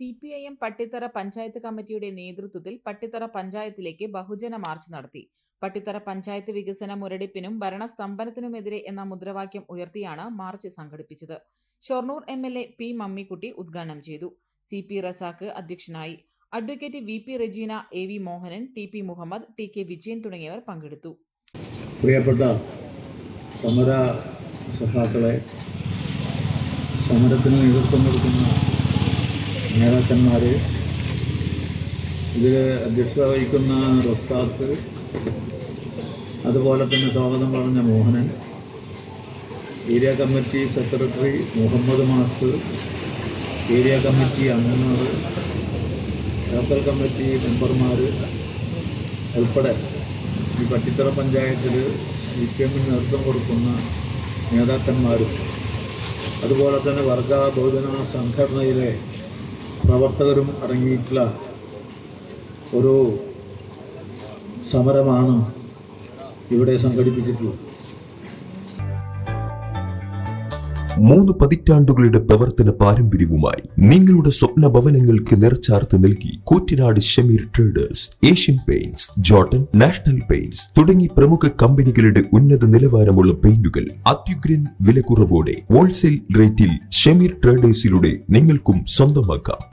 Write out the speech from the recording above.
C P I M Pattithara panchayat കമ്മിറ്റിയുടെ നേതൃത്വത്തിൽ പട്ടിത്തറ പഞ്ചായത്തിലേക്ക് ബഹുജന മാർച്ച് നടത്തി. പട്ടിത്തറ പഞ്ചായത്ത് വികസന മുരടിപ്പിനും ഭരണസ്തംഭനത്തിനുമെതിരെ എന്ന മുദ്രാവാക്യം ഉയർത്തിയാണ് മാർച്ച് സംഘടിപ്പിച്ചത്. Shoranur M L A P Mammikutty ഉദ്ഘാടനം ചെയ്തു. സി പി റസാക്ക് അധ്യക്ഷനായി. Advocate V P Regina A V Mohanan T P Muhammad T K Vijayan തുടങ്ങിയവർ പങ്കെടുത്തു. പ്രിയപ്പെട്ട സമര സഹാക്കളെ സമരത്തിന് നേതൃത്വം കൊടുക്കുന്ന നേതാക്കന്മാർ ഇതിൽ അധ്യക്ഷത വഹിക്കുന്ന റസാത്ത് അതുപോലെ തന്നെ സ്വാഗതം പറഞ്ഞ Mohanan area committee secretary Muhammad mass area committee അംഗങ്ങൾ ലോക്കൽ കമ്മിറ്റി മെമ്പർമാർ ഉൾപ്പെടെ ഈ പട്ടിത്തറ പഞ്ചായത്തിൽ സി പി എമ്മിന് നേതൃത്വം കൊടുക്കുന്ന നേതാക്കന്മാരും അതുപോലെ തന്നെ വർഗ ബഹുജന സംഘടനയിലെ പ്രവർത്തകരും അടങ്ങിയിട്ടുള്ള ഒരു സമരമാണ് ഇവിടെ സംഘടിപ്പിച്ചിട്ടുള്ളത്. മൂന്ന് പതിറ്റാണ്ടുകളുടെ പ്രവർത്തന പാരമ്പര്യവുമായി നിങ്ങളുടെ സ്വപ്ന ഭവനങ്ങൾക്ക് നിറച്ചാർത്ത് നൽകി Koottanad Shameer traders Asian paints Jotun national paints തുടങ്ങി പ്രമുഖ കമ്പനികളുടെ ഉന്നത നിലവാരമുള്ള പെയിന്റുകൾ അത്യുഗ്രൻ വിലക്കുറവോടെ ഹോൾസെയിൽ റേറ്റിൽ ഷമീർ ട്രേഡേഴ്സിലൂടെ നിങ്ങൾക്കും സ്വന്തമാക്കാം.